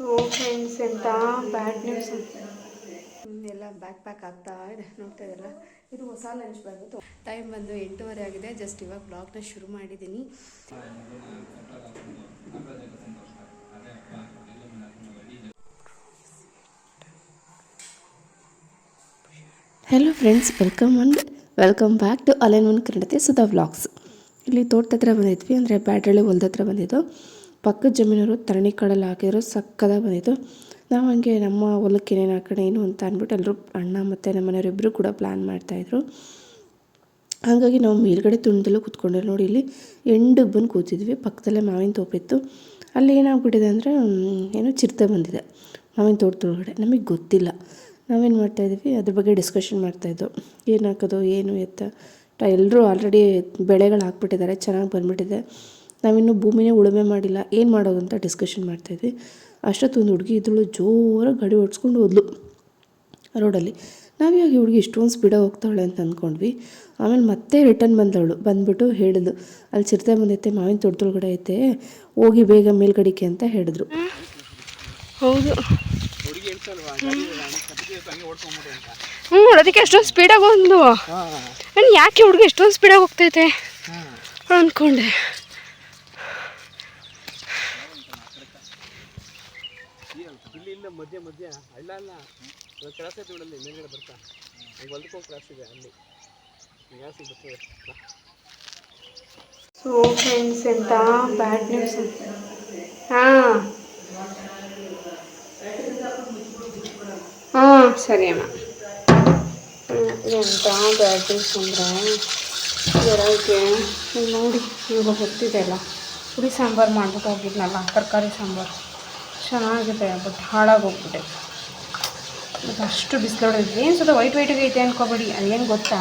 So friends ಎಂತ? Bad news ಎಲ್ಲ back pack ಆಗ್ತಾ ಇದೆ. ನೋಡ್ತಾ ಇದ್ದಲ್ಲ ಇದು ಹೊಸ ಲಂಚ್ ಬಂದ್ಬಿಟ್ಟು ಟೈಮ್ ಬಂದು ಎಂಟೂವರೆ ಆಗಿದೆ. ಜಸ್ಟ್ ಇವಾಗ ಬ್ಲಾಗ್ನ ಶುರು ಮಾಡಿದ್ದೀನಿ. Hello friends welcome and welcome back to all in one Kannadathi Sudha vlogs ಇಲ್ಲಿ ತೋಟದ ಹತ್ರ ಬಂದಿದ್ವಿ. ಅಂದರೆ ಬ್ಯಾಡ್ರಳ್ಳಿ ಹೊಲ್ದ ಹತ್ರ ಬಂದಿದ್ದು. ಪಕ್ಕದ ಜಮೀನವರು ತರಣಿ ಕಾಡಲ್ಲಿ ಹಾಕಿದ್ರು ಸಕ್ಕತ್ತಾಗಿ ಬಂದಿತ್ತು ನಾವು ಹಂಗೆ ನಮ್ಮ ಹೊಲಕ್ಕೆ ಏನೇನು ಹಾಕೋಣ ಏನು ಅಂತ ಅಂದ್ಬಿಟ್ಟು ಎಲ್ಲರೂ ಅಣ್ಣ ಮತ್ತು ನಮ್ಮ ಮನೆಯವರಿಬ್ಬರು ಕೂಡ ಪ್ಲ್ಯಾನ್ ಮಾಡ್ತಾಯಿದ್ರು ಹಾಗಾಗಿ ನಾವು ಮೇಲ್ಗಡೆ ತುಂಡದಲ್ಲೂ ಕೂತ್ಕೊಂಡ್ರೆ ನೋಡಿ, ಇಲ್ಲಿ ಎಂಡಿಗೆ ಬಂದು ಕೂತಿದ್ವಿ. ಪಕ್ಕದಲ್ಲೇ ಮಾವಿನ ತೋಪಿತ್ತು ಅಲ್ಲಿ ಏನಾಗ್ಬಿಟ್ಟಿದೆ ಅಂದರೆ ಏನೋ ಚಿರತೆ ಬಂದಿದೆ ಮಾವಿನ ತೋಟದೊಳಗಡೆ. ನಮಗೆ ಗೊತ್ತಿಲ್ಲ. ನಾವೇನು ಮಾಡ್ತಾಯಿದ್ವಿ ಅದ್ರ ಬಗ್ಗೆ ಡಿಸ್ಕಷನ್ ಮಾಡ್ತಾಯಿದ್ದೋ ಏನು ಹಾಕೋದು, ಏನು ಎತ್ತ? ಎಲ್ಲರೂ ಆಲ್ರೆಡಿ ಬೆಳೆಗಳು ಹಾಕ್ಬಿಟ್ಟಿದ್ದಾರೆ, ಚೆನ್ನಾಗಿ ಬಂದ್ಬಿಟ್ಟಿದೆ. ನಾವಿನ್ನೂ ಭೂಮಿನೇ ಉಳುಮೆ ಮಾಡಿಲ್ಲ. ಏನು ಮಾಡೋದು ಅಂತ ಡಿಸ್ಕಷನ್ ಮಾಡ್ತಾಯಿದ್ವಿ ಅಷ್ಟೊತ್ತೊಂದು ಹುಡುಗಿ ಇದ್ದಳು ಜೋರಾಗಿ ಗಾಡಿ ಓಡಿಸ್ಕೊಂಡು ಹೋದ್ಲು. ರೋಡಲ್ಲಿ. ನಾವು ಹುಡುಗಿ ಇಷ್ಟೊಂದು ಸ್ಪೀಡಾಗಿ ಹೋಗ್ತಾಳೆ ಅಂತ ಅಂದ್ಕೊಂಡ್ವಿ ಆಮೇಲೆ ಮತ್ತೆ ರಿಟರ್ನ್ ಬಂದವಳು. ಬಂದ್ಬಿಟ್ಟು ಹೇಳಿದ್ಲು. ಅಲ್ಲಿ ಚಿರತೆ ಬಂದೈತೆ ಮಾವಿನ ತೋಟದೊಳಗಡೆ ಐತೆ. ಹೋಗಿ ಬೇಗ ಮೇಲ್ಗಡಿಕೆ ಅಂತ ಹೇಳಿದ್ರು. ಹೌದು. ಹ್ಞೂ ಅದಕ್ಕೆ ಅಷ್ಟೊಂದು ಸ್ಪೀಡಾಗಿ ಒಂದು ನಾನು ಯಾಕೆ ಹುಡುಗಿ ಎಷ್ಟೊಂದು ಸ್ಪೀಡಾಗಿ ಹೋಗ್ತೈತೆ? ಅಂದ್ಕೊಂಡೆ ಇಲ್ಲಿಂದ ಮಧ್ಯ ಮಧ್ಯ ಹಳ್ಳ ಅಲ್ಲ. ಕ್ರಾಸ್ ಐತೆ ನೋಡಲ್ಲಿ, ಮೇಲ್ಗಡೆ ಬರ್ತಾ. ಈಗ ಹೊಲ್ದಕ್ಕೆ ಕ್ರಾಸ್ ಇದೆ ಅಲ್ಲಿ. ಜಾಸ್ತಿ ಬರ್ತದೆ. ಸೊ ಫ್ರೆಂಡ್ಸ್ ಎಂತ? ಬ್ಯಾಡ್ ನ್ಯೂಸ್ ಹಾಂ. ಹಾಂ, ಸರಿ ಅಮ್ಮ. ಎಂತ? ಬ್ಯಾಡ್ ನ್ಯೂಸ್ ಅಂದರೆ? ಜ್ವರಕ್ಕೆ ಇಲ್ಲಿ ನೋಡಿ, ಇವಾಗ ಗೊತ್ತಿದೆ ಅಲ್ಲ. ಪುಡಿ ಸಾಂಬಾರು ಮಾಡ್ಬಿಟ್ಟು ತರಕಾರಿ ಸಾಂಬಾರು. ಚೆನ್ನಾಗಿದೆ ಬಟ್ ಹಾಳಾಗೋಗ್ಬಿಟ್ಟೆ ಮತ್ತು ಅಷ್ಟು ಬಿಸಿಲೊಡಿದ್ವಿ ಏನು ಸ್ವಲ್ಪ ವೈಟ್ ವೈಟಿಗೆ ಐತೆ ಅನ್ಕೋಬೇಡಿ. ಅದೇನು ಗೊತ್ತಾ?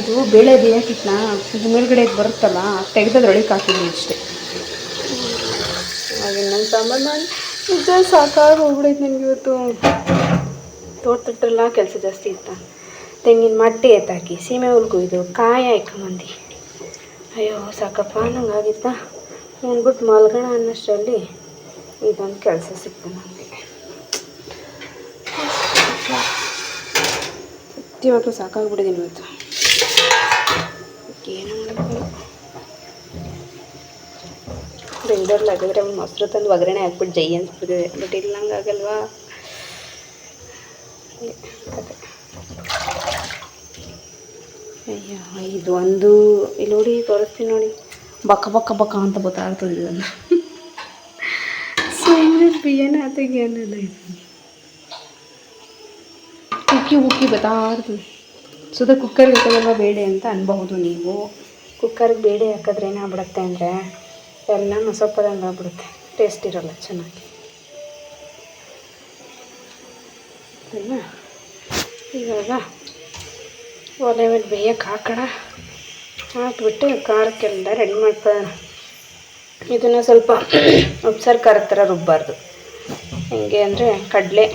ಇದು ಬೇಳೆ ಬೇಯಕ್ಕಿಟ್ನ ಇದು ಮೇಲ್ಗಡೆ ಬರುತ್ತಲ್ಲ ತೆಗೆದದ್ರೊಳಗೆ ಹಾಕಿದ್ವಿ ಅಷ್ಟೇ ಹಾಗೆ ನನ್ನ ಸಾಂಬಾರು ಮಾಡಿ. ನಿಜ ಸಾಕಾಗಿ ಹೋಗ್ಬಿಡೈತೆ ನನಗೆ ಇವತ್ತು. ತೋಟದಲ್ಲ ಕೆಲಸ ಜಾಸ್ತಿ ಇತ್ತ? ತೆಂಗಿನ ಮಟ್ಟಿ ಎತ್ತಾಕಿ, ಸೀಮೆ ಹುಲ್ಗುಯ್ದು ಕಾಯಿ ಮಂದಿ ಅಯ್ಯೋ, ಸಾಕಪ್ಪ ನಂಗಾಗಿತ್ತ ಉಣ್ಬಿಟ್ಟು ಮಲ್ಗೋಣ ಅನ್ನೋಷ್ಟರಲ್ಲಿ ಇದೊಂದು ಕೆಲಸ ಸಿಕ್ತು ನನಗೆ ಸತ್ಯವಾಗ್ಲೂ ಸಾಕಾಗ್ಬಿಟ್ಟಿದ್ದೀನಿ ಇವತ್ತು ಏನು ಮಾಡೋದು ಬೆಂಗಳೂರಲ್ಲಿ ಮೊಸರು ತಂದು ಒಗ್ಗರಣೆ ಹಾಕ್ಬಿಟ್ಟು ಜೈ ಅನ್ಸ್ಬಿಟ್ಟಿದೆ ಬಟ್ ಇಲ್ಲಿ ನಂಗೆ ಆಗಲ್ವಾ. ಅಯ್ಯೋ ಇದು ಒಂದು ಇಲ್ಲಿ ನೋಡಿ ತೋರಿಸ್ತೀನಿ ನೋಡಿ ಬಕ್ಕ ಬಕ್ಕ ಬಕ್ಕ ಅಂತ ಗೊತ್ತಾಗ್ತದೆ ಇದನ್ನು ಬಿಯನ ಆತೆಗೆ ಏನಿಲ್ಲ ಇದು ಉಕ್ಕಿ ಉಕ್ಕಿ ಬರ್ತಾ ಇರ್ತದೆ ಸುಧಾ ಕುಕ್ಕರ್ಗೆ ಹಾಕೋದಲ್ವ ಬೇಳೆ ಅಂತ ಅನ್ಬಹುದು ನೀವು. ಕುಕ್ಕರ್ಗೆ ಬೇಡೆ ಹಾಕಿದ್ರೆ ಏನಾಗ್ಬಿಡುತ್ತೆ ಅಂದರೆ ಎಲ್ಲ ಮಸೊಪ್ಪದಂಗೆ ಆಗ್ಬಿಡುತ್ತೆ. ಟೇಸ್ಟ್ ಇರೋಲ್ಲ ಚೆನ್ನಾಗಿ. ಇವಾಗ ಒಲೆ ಮೇಲೆ ಬೇಯಕ್ಕೆ ಹಾಕೋಣ. ಹಾಕ್ಬಿಟ್ಟು ಖಾರಕ್ಕೆಲ್ಲ ರೆಡಿ ಮಾಡ್ಕೊಳ್ಳೋಣ. ಇದನ್ನು ಸ್ವಲ್ಪ ಉಪ್ಸಾರು ಖಾರದ ಥರ ರುಬ್ಬಾರ್ದು. ಹೆಂಗೆ ಅಂದರೆ ಕಡಲೆ,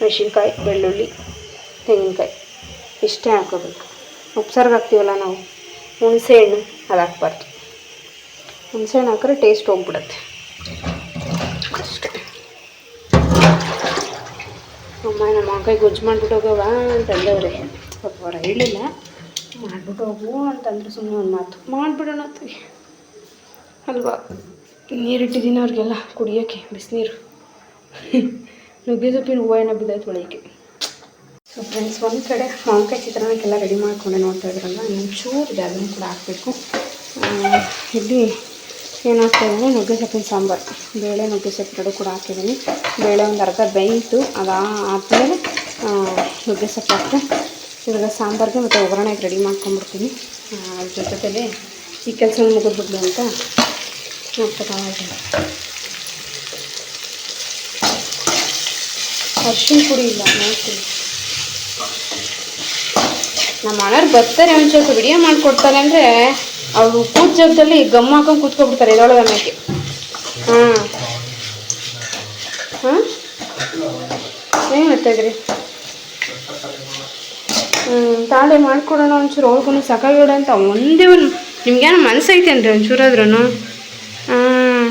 ಮೆಣಸಿನ್ಕಾಯಿ, ಬೆಳ್ಳುಳ್ಳಿ, ತೆಂಗಿನಕಾಯಿ ಇಷ್ಟೇ ಹಾಕೋಬೇಕು ಉಪ್ಸಾರ್ಗೆ ಹಾಕ್ತೀವಲ್ಲ ನಾವು, ಹುಣಸೆ ಹಣ್ಣು ಅದು ಹಾಕ್ಬಾರ್ದು. ಹುಣಸೆಹಣ್ಣು ಹಾಕಿದ್ರೆ ಟೇಸ್ಟ್ ಹೋಗ್ಬಿಡುತ್ತೆ. ಅಷ್ಟೇ ಅಮ್ಮ, ನಮ್ಮ ಮಗೈ ಗೊಜ್ಜು ಮಾಡಿಬಿಟ್ಟು ಹೋಗವ ಅಂತಂದವ್ರೆ. ಸ್ವಲ್ಪ ಹೇಳಿಲ್ಲ. ಮಾಡಿಬಿಟ್ಟು ಹೋಗು ಅಂತಂದ್ರೆ ಸುಮ್ಮನೆ ಒಂದು ಮಾತು. ಮಾಡಿಬಿಡೋಣ ಅಲ್ವಾ? ನೀರಿಟ್ಟಿದ್ದೀನಿ ಅವ್ರಿಗೆಲ್ಲ ಕುಡಿಯೋಕ್ಕೆ ಬಿಸಿನೀರು. ನುಗ್ಗೆ ಸೊಪ್ಪಿನ ಹೂವು ಏನೋ ಬಿದ್ದೈತೆ ಒಳಗೆ ಸೊ ಫ್ರೆಂಡ್ಸ್ ಒಂದು ಕಡೆ ಮಾವಿನಕಾಯಿ ಚಿತ್ರಾನ್ನಕ್ಕೆಲ್ಲ ರೆಡಿ ಮಾಡ್ಕೊಂಡೆ ನೋಡ್ತಾ ಇದ್ರಲ್ಲ ಒಂಚೂರು ಇದೆ ಅದನ್ನು ಕೂಡ ಹಾಕಬೇಕು ಇಲ್ಲಿ ಏನಾಗ್ತಾ ಇದ್ದೀನಿ ನುಗ್ಗೆ ಸೊಪ್ಪಿನ ಸಾಂಬಾರು. ಬೇಳೆ ನುಗ್ಗೆ ಸೊಪ್ಪು ಎರಡು ಕೂಡ ಹಾಕಿದ್ದೀನಿ. ಬೇಳೆ ಒಂದು ಅರ್ಧ ಬೇಯಿತು ಅದಾದಮೇಲೆ ನುಗ್ಗೆ ಸೊಪ್ಪು ಹಾಕ್ತೆ ಇವಾಗ ಸಾಂಬಾರಿಗೆ ಮತ್ತು ಒಗ್ಗರಣೆಗೆ ರೆಡಿ ಮಾಡ್ಕೊಂಬಿಡ್ತೀನಿ ಅದ್ರ ಜೊತೆಲಿ ಈ ಕೆಲಸ ಮುಗಿದ್ಬಿಡ್ಲಿ ಅಂತ ನೋಡ್ಕೊತಾ ಇದ್ದೀನಿ ಅರ್ಶಿನ ಪುಡಿ ಇಲ್ಲ ನೋಡ್ತೀನಿ ನಮ್ಮ ಅಣ್ಣವ್ರು ಬರ್ತಾರೆ ಒಂದು ಸ್ವಲ್ಪ ವಿಡಿಯೋ ಮಾಡಿಕೊಡ್ತಾರೆ ಅಂದರೆ ಅವರು ಜಾಗದಲ್ಲಿ ಗಮ್ ಹಾಕೊಂಡು ಕೂತ್ಕೊಬಿಡ್ತಾರೆ ಇದೊಳಗೆ ಅನ್ನಕ್ಕೆ. ಹಾಂ. ಹಾಂ? ಏನು ಮಾಡ್ತಾ ಇದ್ರಿ ಹ್ಞೂ ತಾಳೆ ಮಾಡ್ಕೊಡೋಣ ಒಂಚೂರು ಅವ್ರಿಗೂ ಸಾಕಾಗಿಡ ಅಂತ. ಒಂದೇ ಒಂದು ನಿಮ್ಗೇನೋ ಮನಸ್ಸೈತೆ ಅಂದರೆ ಒಂಚೂರಾದ್ರೂ ಹಾಂ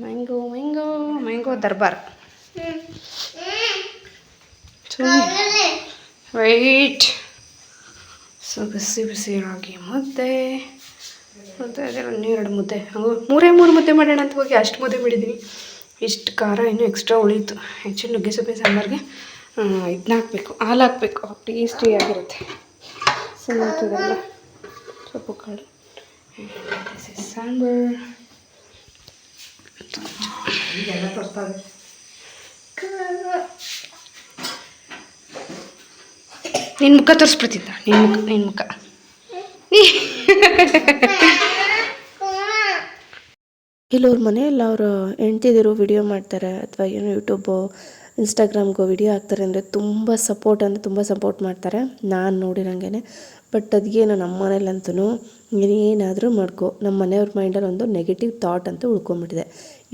ಮ್ಯಾಂಗೋ ಮ್ಯಾಂಗೋ ಮ್ಯಾಂಗೋ ದರ್ಬಾರ್. ವೈಟ್ ಸೊ ಬಿಸಿ ಬಿಸಿ ರಾಗಿ ಮುದ್ದೆ. ಮತ್ತು ಒಂದು ಎರಡು ಮುದ್ದೆ. ಹಾಗೂ ಮೂರೇ ಮೂರು ಮುದ್ದೆ ಮಾಡೋಣ ಅಂತ ಹೋಗಿ ಅಷ್ಟು ಮುದ್ದೆ ಮಾಡಿದ್ದೀನಿ ಇಷ್ಟು ಖಾರ ಇನ್ನೂ ಎಕ್ಸ್ಟ್ರಾ ಉಳೀತು ಆ್ಯಕ್ಚುಲಿ ನುಗ್ಗೆ ಸೊಪ್ಪೆ ಸಾಂಬಾರಿಗೆ ಇದನ್ನ ಹಾಕಬೇಕು. ಹಾಲು ಹಾಕಬೇಕು. ಟೇಸ್ಟಿ ಆಗಿರುತ್ತೆ. ಸೊ ಸೊಪ್ಪು ಕಾಳು. ಸಾಂಬಾರು. ನಿನ್ನ ಮುಖ ತೋರಿಸ್ಬಿಡ್ತಿದ್ದ ನಿನ್ನ ಮುಖ ನಿನ್ನ ಮುಖ. ಅವ್ರ ಮನೆಯಲ್ಲಿ ಅವರು ಹೆಂಡ್ತಿದಿರು ವಿಡಿಯೋ ಮಾಡ್ತಾರೆ ಅಥವಾ ಏನು ಯೂಟ್ಯೂಬು ಇನ್ಸ್ಟಾಗ್ರಾಮ್ಗೋ ವಿಡಿಯೋ ಹಾಕ್ತಾರೆ ಅಂದರೆ ತುಂಬ ಸಪೋರ್ಟ್ ಅಂದರೆ ತುಂಬ ಸಪೋರ್ಟ್ ಮಾಡ್ತಾರೆ. ನಾನು ನೋಡಿರಂಗೆ ಬಟ್ ಅದೇನು ನಮ್ಮ ಮನೇಲಂತೂ ಏನಾದರೂ ಮಾಡ್ಕೋ. ನಮ್ಮ ಮನೆಯವ್ರ ಮೈಂಡಲ್ಲಿ ಒಂದು ನೆಗೆಟಿವ್ ಥಾಟ್ ಅಂತ ಉಳ್ಕೊಂಬಿಟ್ಟಿದೆ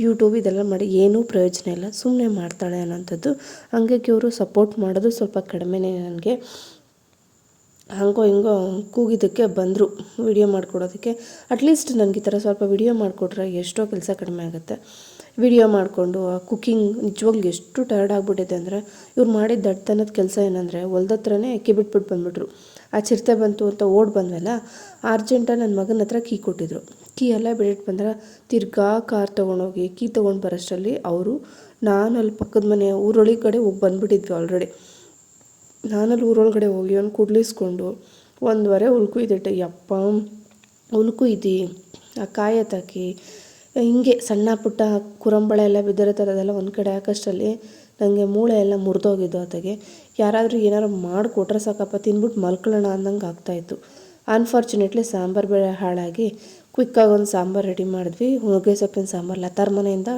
ಯೂಟ್ಯೂಬ್ ಇದೆಲ್ಲ ಮಾಡಿ ಏನೂ ಪ್ರಯೋಜನ ಇಲ್ಲ ಸುಮ್ಮನೆ ಮಾಡ್ತಾಳೆ ಅನ್ನೋಂಥದ್ದು. ಹಂಗಾಗಿ ಅವರು ಸಪೋರ್ಟ್ ಮಾಡೋದು ಸ್ವಲ್ಪ ಕಡಿಮೆನೇ ನನಗೆ. ಹಂಗೋ ಹಿಂಗೋ ಕೂಗಿದ್ದಕ್ಕೆ ಬಂದರು ವಿಡಿಯೋ ಮಾಡಿಕೊಡೋದಕ್ಕೆ. ಅಟ್ಲೀಸ್ಟ್ ನನಗೆ ಈ ಥರ ಸ್ವಲ್ಪ ವಿಡಿಯೋ ಮಾಡಿಕೊಟ್ರೆ ಎಷ್ಟೋ ಕೆಲಸ ಕಡಿಮೆ ಆಗುತ್ತೆ. ವಿಡಿಯೋ ಮಾಡಿಕೊಂಡು, ಆ ಕುಕ್ಕಿಂಗ್ ನಿಜವಾಗ್ಲೂ ಎಷ್ಟು ಟಯರ್ಡ್ ಆಗಿಬಿಟ್ಟಿದೆ ಅಂದರೆ, ಇವ್ರು ಮಾಡಿದ ದಡ್ತನದ ಕೆಲಸ ಏನಂದರೆ ಹೊಲ್ದ ಹತ್ರನೇ ಕಿಬಿಟ್ಬಿಟ್ಟು ಬಿಟ್ಬಿಟ್ಟು ಬಂದುಬಿಟ್ರು. ಆ ಚಿರತೆ ಬಂತು ಅಂತ ಓಡ್ ಬಂದ್ವಲ್ಲ ಅರ್ಜೆಂಟಾಗಿ ನನ್ನ ಮಗನ ಹತ್ರ ಕೀ ಕೊಟ್ಟಿದ್ರು. ಕೀ ಎಲ್ಲ ಬಿಟ್ಟಿಟ್ಟು ಬಂದ್ರೆ ತಿರ್ಗಾ ಕಾರ್ ತೊಗೊಂಡೋಗಿ ಕೀ ತೊಗೊಂಡು ಬರೋಷ್ಟರಲ್ಲಿ ಅವರು ನಾನು ಅಲ್ಲಿ ಪಕ್ಕದ ಮನೆ ಊರೊಳಗೆ ಕಡೆ ಹೋಗಿ ಬಂದುಬಿಟ್ಟಿದ್ವಿ ಆಲ್ರೆಡಿ ನಾನಲ್ಲಿ ಊರೊಳಗಡೆ ಹೋಗಿ ಅವ್ನು ಕುಡ್ಲಿಸ್ಕೊಂಡು ಒಂದುವರೆ ಉಲ್ಕು ಇದಿಟ್ಟೆ ಯಪ್ಪ, ಉಲ್ಕು ಇದ್ದಿ ಆ ಕಾಯಿ ಎತ್ತಾಕಿ ಹಿಂಗೆ ಸಣ್ಣ ಪುಟ್ಟ ಕುರಂಬಳೆ ಎಲ್ಲ ಬಿದ್ದಿರೋ ಥರದೆಲ್ಲ ಒಂದು ಕಡೆ ಹಾಕೋಷ್ಟರಲ್ಲಿ ನನಗೆ ಮೂಳೆ ಎಲ್ಲ ಮುರಿದೋಗಿದ್ದು ಆತಗೆ ಯಾರಾದರೂ ಏನಾರು ಮಾಡಿಕೊಟ್ರೆ ಸಾಕಪ್ಪ ತಿಂದ್ಬಿಟ್ಟು ಮಲ್ಕೊಳ್ಳೋಣ ಅಂದಂಗೆ ಆಗ್ತಾಯಿತ್ತು ಅನ್ಫಾರ್ಚುನೇಟ್ಲಿ ಸಾಂಬಾರು ಬೇಳೆ ಹಾಳಾಗಿ ಕ್ವಿಕ್ಕಾಗಿ ಒಂದು ಸಾಂಬಾರು ರೆಡಿ ಮಾಡಿದ್ವಿ. ನುಗ್ಗೆ ಸೊಪ್ಪಿನ ಸಾಂಬಾರು ಲತಾರ್ ಮನೆಯಿಂದ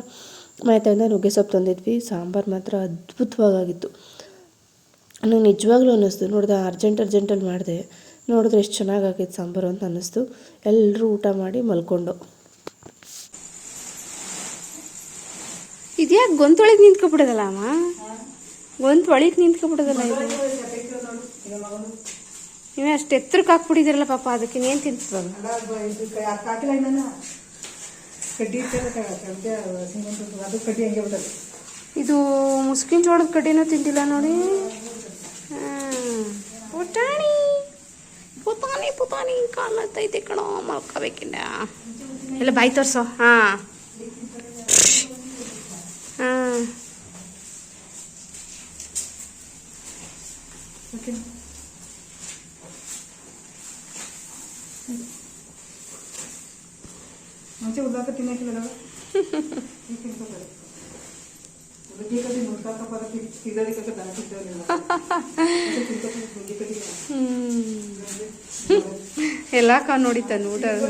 ಮೈತಾಯಿಂದ ನುಗ್ಗೆ ಸೊಪ್ಪು ತಂದಿದ್ವಿ. ಸಾಂಬಾರು ಮಾತ್ರ ಅದ್ಭುತವಾಗಿತ್ತು. ನನಗೆ ನಿಜವಾಗ್ಲೂ ಅನ್ನಿಸ್ತು. ನೋಡಿದೆ ಅರ್ಜೆಂಟ್ ಅರ್ಜೆಂಟಲ್ಲಿ ಮಾಡಿದೆ. ನೋಡಿದ್ರೆ ಎಷ್ಟು ಚೆನ್ನಾಗಾಗಿತ್ತು ಸಾಂಬಾರು ಅಂತ ಅನ್ನಿಸ್ತು. ಎಲ್ಲರೂ ಊಟ ಮಾಡಿ ಮಲ್ಕೊಂಡು ಇದ್ಯಾಕೆ ಗೊಂತೊಳಿಗೆ ನಿಂತ್ಕೊಬಿಡೋದಲ್ಲ ಅಮ್ಮ? ಗೊಂತು ಒಳಗೆ ನಿಂತ್ಕೊಬಿಡೋದಲ್ಲ ನೀವೇ ಅಷ್ಟು ಎತ್ತರಕ್ಕೆ ಹಾಕ್ಬಿಟ್ಟಿದ್ದೀರಲ್ಲ ಪಾಪ, ಅದಕ್ಕೆ ಇನ್ನೇನು ತಿಂತದಲ್ಲ ಇದು ಮುಸ್ಕಿನ್ ಜೋಳದ ಕಡ್ಡಿನೂ ತಿಂದಿಲ್ಲ ನೋಡಿ. ಪುಟಾಣಿ. ಪುತಾನಿ ಪುತಾನಿ ಪುತಾಣಿ ಕಾಣತೈತೆ ಕಣೋ, ಮಲ್ಕೋಬೇಕಿನ್ನ. ಎಲ್ಲ ಬಾಯಿ ತೋರಿಸೋ. ಹಾಂ. ಹಾಂ. ಮುಂಚೆ ಉದ್ದಾಕ ತಿನ್ನಕ್ಕಿಲ್ಲ ಎಲ್ಲ ಕಾ ನೋಡಿ ತಂದು ಊಟ ಅದು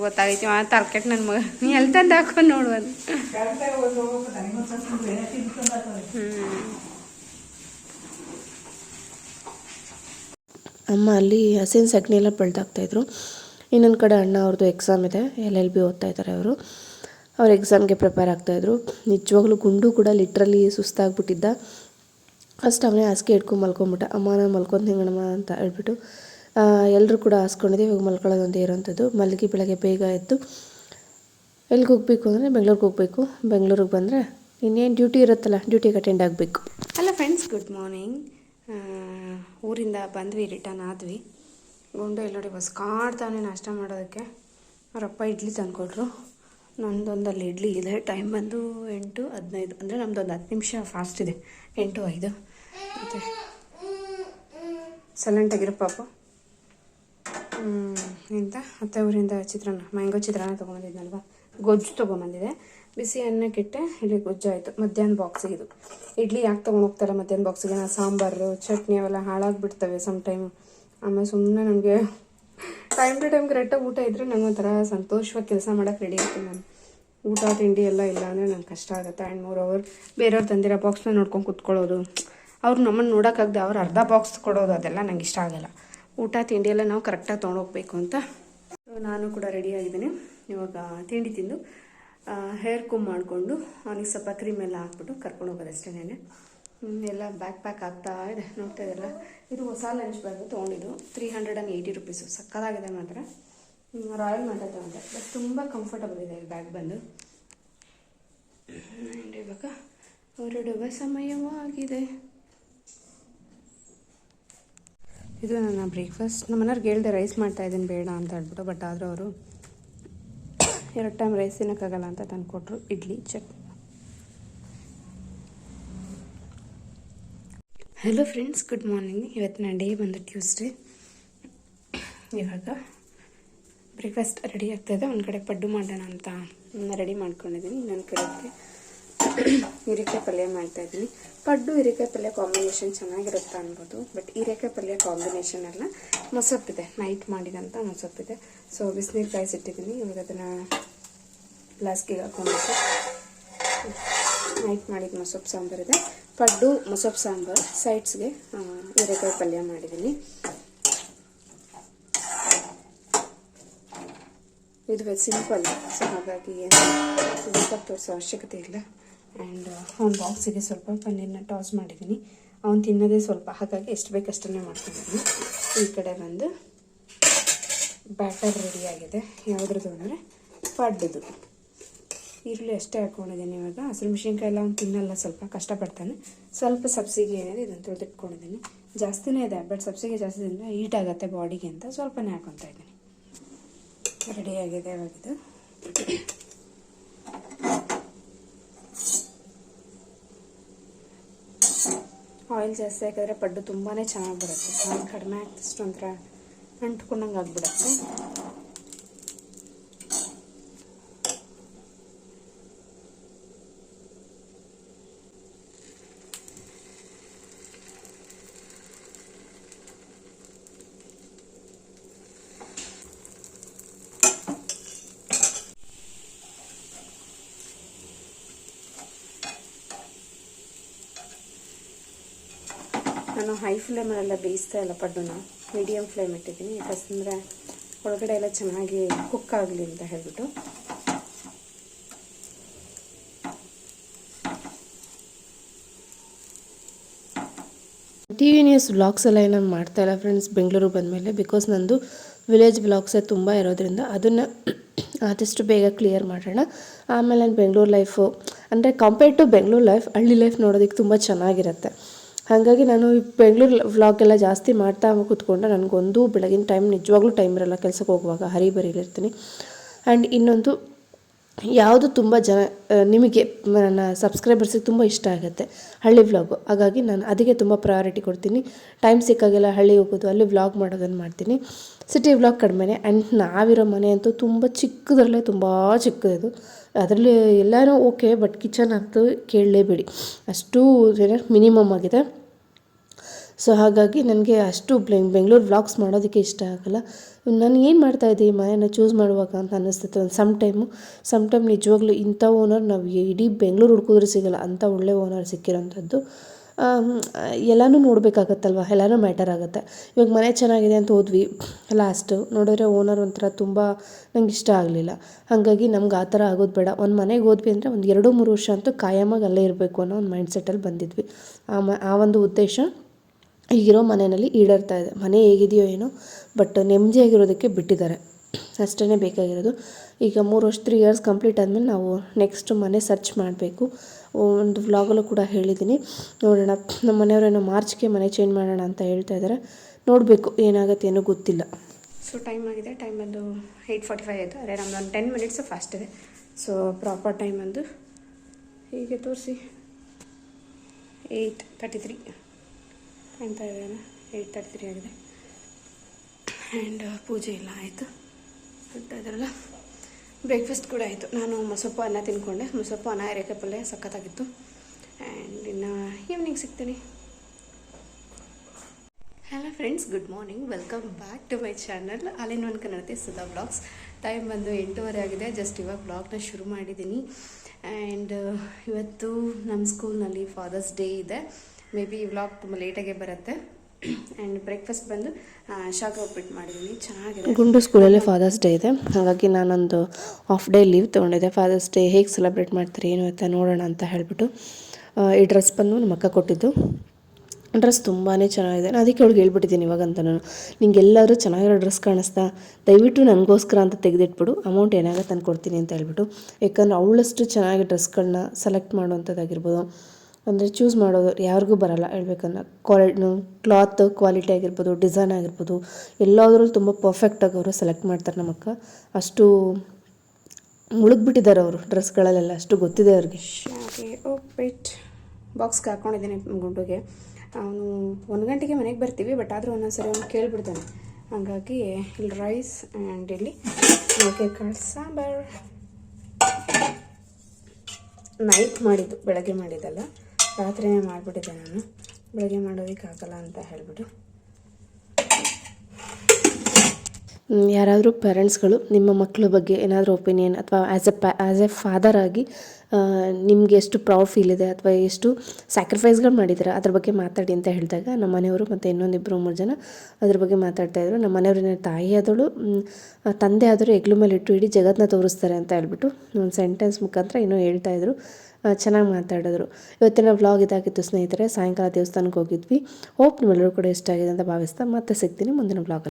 ಗೊತ್ತಾಗೈತಿ ಆ ತರ್ಕೆಟ್ ನನ್ನ ಮಗ. ನೀ ಎಲ್ಲಿ ತಂದು ಹಾಕೊಂಡು ನೋಡುವದು ಅಮ್ಮ ಅಲ್ಲಿ ಹಸಿನ ಸಗಣಿ ಎಲ್ಲ ಬೆಳ್ದಾಗ್ತಾಯಿದ್ರು ಇನ್ನೊಂದು ಕಡೆ ಅಣ್ಣ ಅವ್ರದ್ದು ಎಕ್ಸಾಮ್ ಇದೆ ಎಲ್ ಎಲ್ ಬಿ ಓದ್ತಾ ಇದ್ದಾರೆ ಅವರು. ಅವ್ರ ಎಕ್ಸಾಮ್ಗೆ ಪ್ರಿಪೇರ್ ಆಗ್ತಾಯಿದ್ರು ನಿಜವಾಗ್ಲೂ ಗುಂಡು ಕೂಡ ಲಿಟ್ರಲಿ ಸುಸ್ತಾಗ್ಬಿಟ್ಟಿದ್ದ. ಫಸ್ಟ್ ಅವನೇ ಹಾಸಿಗೆ ಇಟ್ಕೊಂಡು ಮಲ್ಕೊಂಬಿಟ್ಟ. ಅಮ್ಮ, ನಾನು ಮಲ್ಕೊಂತೀನಿ ಕಣಮ್ಮ ಅಂತ ಹೇಳ್ಬಿಟ್ಟು ಎಲ್ಲರೂ ಕೂಡ ಹಾಸ್ಕೊಂಡಿದ್ದೀವಿ ಇವಾಗ ಮಲ್ಕೊಳ್ಳೋದು ಒಂದೇ ಇರೋವಂಥದ್ದು ಮಲಗಿ ಬೆಳಗ್ಗೆ ಬೇಗ ಎದ್ದು ಎಲ್ಲಿಗೆ ಹೋಗಬೇಕು ಅಂದರೆ ಬೆಂಗಳೂರಿಗೆ ಹೋಗಬೇಕು. ಬೆಂಗಳೂರಿಗೆ ಬಂದರೆ ಇನ್ನೇನು ಡ್ಯೂಟಿ ಇರುತ್ತಲ್ಲ ಡ್ಯೂಟಿಗೆ ಅಟೆಂಡ್ ಆಗಬೇಕು. ಹಲೋ ಫ್ರೆಂಡ್ಸ್ ಗುಡ್ ಮಾರ್ನಿಂಗ್ ಊರಿಂದ ಬಂದ್ವಿ ರಿಟರ್ನ್ ಆದ್ವಿ. ಗುಂಡು ನೋಡಿ ಬಸ್ ಕಾಡ್ತಾನೆ ನಾಷ್ಟ ಮಾಡೋದಕ್ಕೆ. ಅವರಪ್ಪ ಇಡ್ಲಿ ತಂದುಕೊಟ್ರು. ನಂದೊಂದಲ್ಲಿ ಇಡ್ಲಿ ಇದೆ. ಟೈಮ್ ಬಂದು ಎಂಟು ಹದಿನೈದು. ಅಂದರೆ ನಮ್ಮದೊಂದು ಹತ್ತು ನಿಮಿಷ ಫಾಸ್ಟ್ ಇದೆ. ಎಂಟು ಐದು. ಮತ್ತು ಸೈಲೆಂಟಾಗಿರೋ ಪಾಪು. ಎಂತ? ಅತ್ತೆ ಊರಿಂದ ಚಿತ್ರಾನ್ನ. ಮ್ಯಾಂಗೋ ಚಿತ್ರಾನ್ನ ತೊಗೊಂಬಂದಿದ್ನಲ್ವ? ಗೊಜ್ಜು ತೊಗೊಂಬಂದಿದೆ. ಬಿಸಿ ಅನ್ನಕ್ಕಿಟ್ಟೆ ಇಲ್ಲಿ ಗೊಜ್ಜಾಯಿತು ಮಧ್ಯಾಹ್ನ ಬಾಕ್ಸಿಗೆ ಇದು. ಇಡ್ಲಿ ಯಾಕೆ ತೊಗೊಂಡು ಹೋಗ್ತಾರೆ ಮಧ್ಯಾಹ್ನ ಬಾಕ್ಸಿಗೆ ನಾ ಸಾಂಬಾರು, ಚಟ್ನಿ ಅವೆಲ್ಲ ಹಾಳಾಗಿಬಿಡ್ತವೆ ಸಮ್ ಟೈಮ್ ಆಮೇಲೆ ಸುಮ್ಮನೆ ನನಗೆ ಟೈಮ್ ಟು ಟೈಮ್ ಕರೆಕ್ಟಾಗಿ ಊಟ ಇದ್ದರೆ ನಂಗೊಂಥರ ಸಂತೋಷವಾಗಿ ಕೆಲಸ ಮಾಡೋಕ್ಕೆ ರೆಡಿ ಇರ್ತೀನಿ ನಾನು. ಊಟ, ತಿಂಡಿ ಎಲ್ಲ ಇಲ್ಲ ಅಂದರೆ ನಂಗೆ ಕಷ್ಟ ಆಗುತ್ತೆ. ಆ್ಯಂಡ್ ಮೂರು ಅವರ್ ಬೇರೆಯವ್ರು ತಂದಿರೋ ಬಾಕ್ಸ್ನ ನೋಡ್ಕೊಂಡು ಕುತ್ಕೊಳ್ಳೋದು. ಅವ್ರು ನಮ್ಮನ್ನು ನೋಡೋಕ್ಕಾಗದೆ ಅವ್ರು ಅರ್ಧ ಬಾಕ್ಸ್ ಕೊಡೋದು, ಅದೆಲ್ಲ ನಂಗೆ ಇಷ್ಟ ಆಗಲ್ಲ. ಊಟ, ತಿಂಡಿ ಎಲ್ಲ ನಾವು ಕರೆಕ್ಟಾಗಿ ತೊಗೊಂಡೋಗ್ಬೇಕು ಅಂತ. ನಾನು ಕೂಡ ರೆಡಿ ಆಗಿದ್ದೀನಿ. ಇವಾಗ ತಿಂಡಿ ತಿಂದು. ಹೇರ್ ಕುಮ್ ಮಾಡಿಕೊಂಡು ಅವನಿಗೆ ಸ್ವಲ್ಪ ಕ್ರೀಮ್ ಎಲ್ಲ ಹಾಕ್ಬಿಟ್ಟು ಕರ್ಕೊಂಡು ಹೋಗೋದು ಹ್ಮ್, ಎಲ್ಲ ಬ್ಯಾಕ್ ಪ್ಯಾಕ್ ಆಗ್ತಾ ಇದೆ. ನೋಡ್ತಾ ಇದೆಲ್ಲ ಇದು ಹೊಸ ಲಂಚ್ ಬ್ಯಾಗ್ ತೊಗೊಂಡಿದ್ದು. Three hundred and eighty rupees ಸಕ್ಕದಾಗಿದೆ ಮಾತ್ರ. ರಾಯಲ್ ಮಾತ್ರ ತೊಗೊಂಡೆ. ಬಟ್ ತುಂಬ ಕಂಫರ್ಟಬಲ್ ಇದೆ ಈ ಬ್ಯಾಗ್ ಬಂದು. ಇವಾಗ. ಹೊರಡುವ ಸಮಯವಾಗಿದೆ. ಇದು ನನ್ನ ಬ್ರೇಕ್ಫಾಸ್ಟ್ ನಮ್ಮ ಮನೆಯವ್ರಿಗೆ ಹೇಳ್ದೆ ರೈಸ್ ಮಾಡ್ತಾ ಇದ್ದೀನಿ ಬೇಡ ಅಂತ ಹೇಳ್ಬಿಟ್ಟು ಬಟ್ ಆದರೂ ಅವರು ಎರಡು ಟೈಮ್ ರೈಸ್ ತಿನ್ನೋಕ್ಕಾಗಲ್ಲ ಅಂತ ತಂದು ಕೊಟ್ಟರು idli, chutney. Hello friends good morning ಇವತ್ತಿನ ಡೇ ಬಂದು ಟ್ಯೂಸ್ಡೇ ಇವಾಗ ಬ್ರೇಕ್ಫಾಸ್ಟ್ ರೆಡಿ ಆಗ್ತಾಯಿದೆ ಒಂದು ಕಡೆ ಪಡ್ಡು ಮಾಡೋಣ ಅಂತ ರೆಡಿ ಮಾಡ್ಕೊಂಡಿದ್ದೀನಿ. ಇನ್ನೊಂದು ಕಡೆಗೆ ಹೀರೆಕಾಯಿ ಪಲ್ಯ ಮಾಡ್ತಾಯಿದ್ದೀನಿ ಪಡ್ಡು, ಹೀರೆಕಾಯಿ ಪಲ್ಯ ಕಾಂಬಿನೇಷನ್ ಚೆನ್ನಾಗಿರುತ್ತೆ ಅನ್ಬೋದು. ಬಟ್ ಹೀರೆಕಾಯಿ ಪಲ್ಯ ಕಾಂಬಿನೇಷನ್ ಎಲ್ಲ ಮೊಸಪ್ಪಿದೆ. ನೈಟ್ ಮಾಡಿದಂಥ ಮೊಸಪ್ಪಿದೆ. ಸೊ ಬಿಸಿನೀರು ಕಾಯಿಸಿಟ್ಟಿದ್ದೀನಿ ಇವಾಗ ಅದನ್ನು ಪ್ಲಾಸ್ಕಿಗೆ ಹಾಕೊಂಡ್ಬಿಟ್ಟು ನೈಟ್ ಮಾಡಿದ ಮೊಸಪ್ಪು ಸಾಂಬಾರಿದೆ ಪಡ್ಡು ಮೊಸಪ್ಪು ಸಾಂಬಾರು ಸೈಡ್ಸ್ಗೆ ಹೀರೆಕಾಯಿ ಪಲ್ಯ ಮಾಡಿದ್ದೀನಿ. ಇದು ಸಿಂಪಲ್ ಸೊ ಹಾಗಾಗಿ ಏನು ತೋರಿಸೋ ಅವಶ್ಯಕತೆ ಇಲ್ಲ. ಆ್ಯಂಡ್ ಅವ್ನ ಬಾಕ್ಸಿಗೆ ಸ್ವಲ್ಪ ಪನ್ನೀರನ್ನ ಟಾಸ್ ಮಾಡಿದ್ದೀನಿ. ಅವ್ನು ತಿನ್ನೋದೇ ಸ್ವಲ್ಪ, ಹಾಗಾಗಿ ಎಷ್ಟು ಬೇಕಷ್ಟನ್ನೇ ಮಾಡ್ಕೊಂಡಿದ್ದೀನಿ. ಈ ಕಡೆ ಬಂದು ಬ್ಯಾಟರ್ ರೆಡಿಯಾಗಿದೆ ಯಾವುದ್ರದ್ದು ಅಂದರೆ ಪಡ್ಡದು ಈರುಳ್ಳಿ ಅಷ್ಟೇ ಹಾಕ್ಕೊಂಡಿದ್ದೀನಿ ಇವಾಗ. ಹಸಿರು ಮೆಣಸಿನ್ಕಾಯಿ ಎಲ್ಲ ಅವ್ನು ತಿನ್ನಲ್ಲ, ಸ್ವಲ್ಪ ಕಷ್ಟಪಡ್ತಾನೆ. ಸ್ವಲ್ಪ ಸಬ್ಸಿಗೆ ಏನಿದೆ ಇದನ್ನು ತೊಳೆದಿಟ್ಕೊಂಡಿದ್ದೀನಿ. ಜಾಸ್ತಿನೇ ಇದೆ, ಬಟ್ ಸಬ್ಸಿಗೆ ಜಾಸ್ತಿ ತಿಂದರೆ ಹೀಟ್ ಆಗುತ್ತೆ ಬಾಡಿಗೆ ಅಂತ ಸ್ವಲ್ಪನೇ ಹಾಕೊತಾ ಇದ್ದೀನಿ. ರೆಡಿಯಾಗಿದೆ ಇವಾಗಿದು ಆಯಿಲ್ ಜಾಸ್ತಿ ಹಾಕಿದ್ರೆ ಪಡ್ಡು ತುಂಬಾ ಚೆನ್ನಾಗಿ ಬರುತ್ತೆ. ಆಯಿಲ್ ಕಡಿಮೆ ಆಗ್ತಷ್ಟು ಒಂಥರ ಅಂಟ್ಕೊಂಡಂಗೆ ಆಗ್ಬಿಡುತ್ತೆ. ನಾನು ಹೈ ಫ್ಲೇಮಲ್ಲೆಲ್ಲ ಬೇಯಿಸ್ತಾ ಇಲ್ಲ ಪಡ್ಡುನ ಮೀಡಿಯಮ್ ಫ್ಲೇಮ್ ಇಟ್ಟಿದ್ದೀನಿ. ಯಾಕಂದರೆ ಒಳಗಡೆ ಎಲ್ಲ ಚೆನ್ನಾಗಿ ಕುಕ್ ಆಗಲಿ ಅಂತ ಹೇಳ್ಬಿಟ್ಟು. ಟಿ ವಿ ನ್ಯೂಸ್ ವ್ಲಾಗ್ಸ್ ಎಲ್ಲ ನಾನು ಮಾಡ್ತಾ ಇಲ್ಲ ಫ್ರೆಂಡ್ಸ್ ಬೆಂಗಳೂರು ಬಂದಮೇಲೆ ಬಿಕಾಸ್ ನಂದು ವಿಲೇಜ್ ಬ್ಲಾಗ್ಸೇ ತುಂಬ ಇರೋದ್ರಿಂದ ಅದನ್ನು ಆದಷ್ಟು ಬೇಗ ಕ್ಲಿಯರ್ ಮಾಡೋಣ. ಆಮೇಲೆ ನಾನು ಬೆಂಗಳೂರು ಲೈಫು ಅಂದರೆ ಕಂಪೇರ್ ಟು ಬೆಂಗಳೂರು ಲೈಫ್ ಹಳ್ಳಿ ಲೈಫ್ ನೋಡೋದಕ್ಕೆ ತುಂಬ ಚೆನ್ನಾಗಿರುತ್ತೆ. ಹಾಗಾಗಿ ನಾನು ಈ ಬೆಂಗಳೂರು ವ್ಲಾಗ್ ಎಲ್ಲ ಜಾಸ್ತಿ ಮಾಡ್ತಾ ಕೂತ್ಕೊಂಡ್ರೆ ನನಗೊಂದು ಬೆಳಗಿನ ಟೈಮ್ ನಿಜವಾಗ್ಲೂ ಟೈಮ್ ಇರಲ್ಲ ಕೆಲಸಕ್ಕೆ ಹೋಗುವಾಗ ಹರಿಬರಿಲಿರ್ತೀನಿ ಆ್ಯಂಡ್ ಇನ್ನೊಂದು, ಯಾವುದು ತುಂಬ ಜನ ನಿಮಗೆ ನನ್ನ ಸಬ್ಸ್ಕ್ರೈಬರ್ಸಿಗೆ ತುಂಬ ಇಷ್ಟ ಆಗುತ್ತೆ, ಹಳ್ಳಿ ವ್ಲಾಗು ಹಾಗಾಗಿ ನಾನು ಅದಕ್ಕೆ ತುಂಬ ಪ್ರಯಾರಿಟಿ ಕೊಡ್ತೀನಿ. ಟೈಮ್ ಸಿಕ್ಕಾಗೆಲ್ಲ ಹಳ್ಳಿ ಹೋಗೋದು, ಅಲ್ಲಿ ವ್ಲಾಗ್ ಮಾಡೋದನ್ನು ಮಾಡ್ತೀನಿ. ಸಿಟಿ ವ್ಲಾಗ್ ಕಡಿಮೆ ಆ್ಯಂಡ್ ನಾವಿರೋ ಮನೆ ಅಂತೂ ತುಂಬ ಚಿಕ್ಕದರಲ್ಲೇ ತುಂಬ ಚಿಕ್ಕದಿದು ಅದರಲ್ಲಿ ಎಲ್ಲರೂ ಓಕೆ, ಬಟ್ ಕಿಚನ್ ಅಂತೂ ಕೇಳಲೇಬೇಡಿ. ಅಷ್ಟು ಮಿನಿಮಮ್ ಆಗಿದೆ. ಸೊ ಹಾಗಾಗಿ ನನಗೆ ಅಷ್ಟು ಬೆಂಗ್, ಬೆಂಗಳೂರು ವ್ಲಾಗ್ಸ್ ಮಾಡೋದಕ್ಕೆ ಇಷ್ಟ ಆಗಲ್ಲ. ನಾನು ಏನು ಮಾಡ್ತಾ ಈ ಮನೆಯನ್ನು ಚೂಸ್ ಮಾಡುವಾಗ ಅಂತ ಅನ್ನಿಸ್ತಿತ್ತು. ಒಂದು ಸಮ್ ಟೈಮು ಸಮ್ ಟೈಮ್ ನಿಜವಾಗ್ಲೂ ಇಂಥ ಓನರ್ ನಾವು ಇಡೀ ಬೆಂಗಳೂರು ಹುಡ್ಕಿದ್ರೆ ಸಿಗಲ್ಲ. ಅಂಥ ಒಳ್ಳೆ ಓನರ್ ಸಿಕ್ಕಿರೋಂಥದ್ದು. ಎಲ್ಲನೂ ನೋಡಬೇಕಾಗತ್ತಲ್ವ? ಎಲ್ಲನೂ ಮ್ಯಾಟರ್ ಆಗುತ್ತೆ. ಇವಾಗ ಮನೆ ಚೆನ್ನಾಗಿದೆ ಅಂತ ಹೋದ್ವಿ ಲಾಸ್ಟು ನೋಡಿದ್ರೆ ಓನರ್ ಒಂಥರ ತುಂಬ ನಂಗೆ ಇಷ್ಟ ಆಗಲಿಲ್ಲ. ಹಾಗಾಗಿ ನಮ್ಗೆ ಆ ಥರ ಆಗೋದು ಬೇಡ. ಒಂದು ಮನೆಗೆ ಹೋದ್ವಿ ಅಂದರೆ ಒಂದು ಎರಡು, ಮೂರು ವರ್ಷ ಅಂತೂ ಕಾಯಮಾಗಿ ಅಲ್ಲೇ ಇರಬೇಕು ಅನ್ನೋ ಒಂದು ಮೈಂಡ್ಸೆಟ್ಟಲ್ಲಿ ಬಂದಿದ್ವಿ. ಆ ಮ, ಆ ಒಂದು ಉದ್ದೇಶ ಈಗಿರೋ ಮನೆಯಲ್ಲಿ ಈಡೇರ್ತಾ ಇದೆ. ಮನೆ ಹೇಗಿದೆಯೋ ಏನೋ ಬಟ್ ನೆಮ್ಮದಿಯಾಗಿರೋದಕ್ಕೆ ಬಿಟ್ಟಿದ್ದಾರೆ. ಅಷ್ಟೇ ಬೇಕಾಗಿರೋದು. ಈಗ ಮೂರು ವರ್ಷ ತ್ರೀ ಇಯರ್ಸ್ ಕಂಪ್ಲೀಟ್ ಆದಮೇಲೆ ನಾವು ನೆಕ್ಸ್ಟ್ ಮನೆ ಸರ್ಚ್ ಮಾಡಬೇಕು. ಒಂದು ವ್ಲಾಗಲ್ಲೂ ಕೂಡ ಹೇಳಿದ್ದೀನಿ. ನೋಡೋಣ, ನಮ್ಮ ಮನೆಯವರೇನೋ ಮಾರ್ಚ್ಗೆ ಮನೆ ಚೇಂಜ್ ಮಾಡೋಣ ಅಂತ ಹೇಳ್ತಾ ಇದ್ದಾರೆ ನೋಡಬೇಕು ಏನಾಗುತ್ತೆ ಏನೋ ಗೊತ್ತಿಲ್ಲ. ಸೊ ಟೈಮ್ ಆಗಿದೆ. ಟೈಮ್ ಬಂದು ಏಯ್ಟ್ ಫಾರ್ಟಿ ಫೈವ್ ಆಯಿತು. ಅದೇ ನಮ್ದು ಒಂದು ಟೆನ್ ಮಿನಿಟ್ಸ್ ಫಾಸ್ಟ್ ಇದೆ. ಸೊ ಪ್ರಾಪರ್ ಟೈಮ್ ಬಂದು ಹೀಗೆ ತೋರಿಸಿ. ಏಯ್ಟ್ ತರ್ಟಿ ತ್ರೀ ಅಂತ ಇದ್ದೇನೆ ಏಯ್ಟ್ ತರ್ಟಿ ತ್ರೀ ಆಗಿದೆ. ಆ್ಯಂಡ್ ಪೂಜೆ ಎಲ್ಲ ಆಯಿತು. ಬಿಡ್ತಾ ಇದ್ದಾರಲ್ಲ ಬ್ರೇಕ್ಫಾಸ್ಟ್ ಕೂಡ ಆಯಿತು. ನಾನು ಮೊಸಪ್ಪು ಅನ್ನ ತಿಂದ್ಕೊಂಡೆ ಮೊಸಪ್ಪು ಅನ್ನ ಎರೆಕಾಯಿ ಪಲ್ಯ ಸಖತ್ತಾಗಿತ್ತು. ಆ್ಯಂಡ್ ಇನ್ನು ಈವ್ನಿಂಗ್ ಸಿಗ್ತೀನಿ. Hello friends good morning welcome back to my channel ಅಲ್ಲಿನ ಒಂದು ಕನ್ನಡತೆ ಸುಧಾ ಬ್ಲಾಗ್ಸ್ ಟೈಮ್ ಬಂದು ಎಂಟೂವರೆ ಆಗಿದೆ. ಜಸ್ಟ್ ಇವಾಗ ಬ್ಲಾಗ್ನ ಶುರು ಮಾಡಿದ್ದೀನಿ. ಆ್ಯಂಡ್ ಇವತ್ತು ನಮ್ಮ ಸ್ಕೂಲ್ನಲ್ಲಿ ಫಾದರ್ಸ್ ಡೇ ಇದೆ. ಮೇ ಬಿ ಈ ವ್ಲಾಗ್ ತುಂಬ ಲೇಟಾಗೆ ಬರುತ್ತೆ. ಆ್ಯಂಡ್ ಬ್ರೇಕ್ಫಾಸ್ಟ್ ಬಂದು ಶಾಖ ಉಪ್ಪಿಟ್ಟು ಮಾಡಿದ್ದೀನಿ. ಚೆನ್ನಾಗಿದೆ. ಗುಂಡು ಸ್ಕೂಲಲ್ಲಿ ಫಾದರ್ಸ್ ಡೇ ಇದೆ. ಹಾಗಾಗಿ ನಾನೊಂದು ಆಫ್ ಡೇ ಲೀವ್ ತೊಗೊಂಡಿದ್ದೆ. ಫಾದರ್ಸ್ ಡೇ ಹೇಗೆ ಸೆಲೆಬ್ರೇಟ್ ಮಾಡ್ತಾರೆ, ಏನು ಅಂತ ನೋಡೋಣ ಅಂತ ಹೇಳಿಬಿಟ್ಟು ಈ ಡ್ರೆಸ್ ಬಂದು ನಮ್ಮ ಅಕ್ಕ ಕೊಟ್ಟಿದ್ದು. ಡ್ರೆಸ್ ತುಂಬಾ ಚೆನ್ನಾಗಿದೆ. ನಾನು ಅದಕ್ಕೆ ಅವಳಿಗೆ ಹೇಳ್ಬಿಟ್ಟಿದ್ದೀನಿ ಇವಾಗಂತ ನಾನು. ನಿಂಗೆ ಎಲ್ಲಾದರೂ ಚೆನ್ನಾಗಿರೋ ಡ್ರೆಸ್ ಕಾಣಿಸ್ತಾ, ದಯವಿಟ್ಟು ನನಗೋಸ್ಕರ ಅಂತ ತೆಗೆದಿಟ್ಬಿಡು. ಅಮೌಂಟ್ ಏನಾಗುತ್ತೆ ತಂದು ಕೊಡ್ತೀನಿ ಅಂತ ಹೇಳ್ಬಿಟ್ಟು. ಯಾಕಂದ್ರೆ ಅವಳಷ್ಟು ಚೆನ್ನಾಗಿ ಡ್ರೆಸ್ಗಳನ್ನ ಸೆಲೆಕ್ಟ್ ಮಾಡುವಂಥದ್ದಾಗಿರ್ಬೋದು. ಅಂದರೆ ಚೂಸ್ ಮಾಡೋದು ಯಾರಿಗೂ ಬರಲ್ಲ. ಹೇಳ್ಬೇಕಂದ್ರೆ ಕ್ವಾಲಿ ಕ್ಲಾತ್ ಕ್ವಾಲಿಟಿ ಆಗಿರ್ಬೋದು ಡಿಸೈನ್ ಆಗಿರ್ಬೋದು, ಎಲ್ಲದರಲ್ಲೂ ತುಂಬ ಪರ್ಫೆಕ್ಟಾಗಿ ಅವರು ಸೆಲೆಕ್ಟ್ ಮಾಡ್ತಾರೆ ನಮ್ಮ ಅಕ್ಕ ಅಷ್ಟು ಮುಳುಗ್ಬಿಟ್ಟಿದ್ದಾರೆ ಅವರು ಡ್ರೆಸ್ಗಳಲ್ಲೆಲ್ಲ, ಅಷ್ಟು ಗೊತ್ತಿದೆ ಅವ್ರಿಗೆ. ಬಾಕ್ಸ್ ಬಾಕ್ಸ್ಗೆ ಹಾಕ್ಕೊಂಡಿದ್ದೀನಿ ಗುಂಡುಗೆ. ಅವನು ಒಂದು ಗಂಟೆಗೆ ಮನೆಗೆ ಬರ್ತೀವಿ ಬಟ್ ಆದರೂ ಒಂದೊಂದ್ಸರಿ ಅವ್ನು ಕೇಳಿಬಿಡ್ತಾನೆ. ಹಾಗಾಗಿ ಇಲ್ಲಿ ರೈಸ್ ಆ್ಯಂಡ್ ಇಲ್ಲಿ ಮೊಳಕೆ ಕಾಳು ಸಾಂಬಾರು. ನೈಟ್ ಮಾಡಿದ್ದು, ಬೆಳಗ್ಗೆ ಮಾಡಿದ್ದಲ್ಲ. ರಾತ್ರಿನೇ ಮಾಡಿಬಿಟ್ಟಿದ್ದೆ ನಾನು. ಬೆಳಗ್ಗೆ ಮಾಡೋದಕ್ಕಾಗಲ್ಲ ಅಂತ ಹೇಳಿಬಿಟ್ಟು. ಯಾರಾದರೂ ಪೇರೆಂಟ್ಸ್ಗಳು, ನಿಮ್ಮ ಮಕ್ಕಳ ಬಗ್ಗೆ ಏನಾದರೂ ಒಪಿನಿಯನ್ ಅಥವಾ as a pa as a father ಆಗಿ ನಿಮಗೆ ಎಷ್ಟು ಪ್ರೌಡ್ ಫೀಲ್ ಇದೆ ಅಥವಾ ಎಷ್ಟು ಸ್ಯಾಕ್ರಿಫೈಸ್ಗಳು ಮಾಡಿದ್ದಾರೆ ಅದ್ರ ಬಗ್ಗೆ ಮಾತಾಡಿ ಅಂತ ಹೇಳಿದಾಗ ನಮ್ಮ ಮನೆಯವರು ಮತ್ತು ಇನ್ನೊಂದಿಬ್ಬರು ಮೂರು ಜನ ಅದ್ರ ಬಗ್ಗೆ ಮಾತಾಡ್ತಾಯಿದ್ರು ನಮ್ಮ ಮನೆಯವ್ರನ್ನ ತಾಯಿ ಆದಳು ತಂದೆ ಆದರೂ ಹೆಗ್ಲು ಮೇಲೆ ಇಟ್ಟು ಇಡೀ ಜಗತ್ತನ್ನ ತೋರಿಸ್ತಾರೆ ಅಂತ ಹೇಳ್ಬಿಟ್ಟು ಒಂದು ಸೆಂಟೆನ್ಸ್ ಮುಖಾಂತರ ಏನೋ ಹೇಳ್ತಾಯಿದ್ರು ಚೆನ್ನಾಗಿ ಮಾತಾಡಿದ್ರು. ಇವತ್ತಿನ ವ್ಲಾಗ್ ಇದಾಗಿತ್ತು ಸ್ನೇಹಿತರೆ, ಸಾಯಂಕಾಲ ದೇವಸ್ಥಾನಕ್ಕೆ ಹೋಗಿದ್ವಿ. ಹೋಪ್ ನಿಮ್ಮೆಲ್ಲರೂ ಕೂಡ ಇಷ್ಟ ಆಗಿದೆ ಅಂತ ಭಾವಿಸ್ತಾ ಮತ್ತೆ ಸಿಗ್ತೀನಿ ಮುಂದಿನ ವ್ಲಾಗಲ್ಲಿ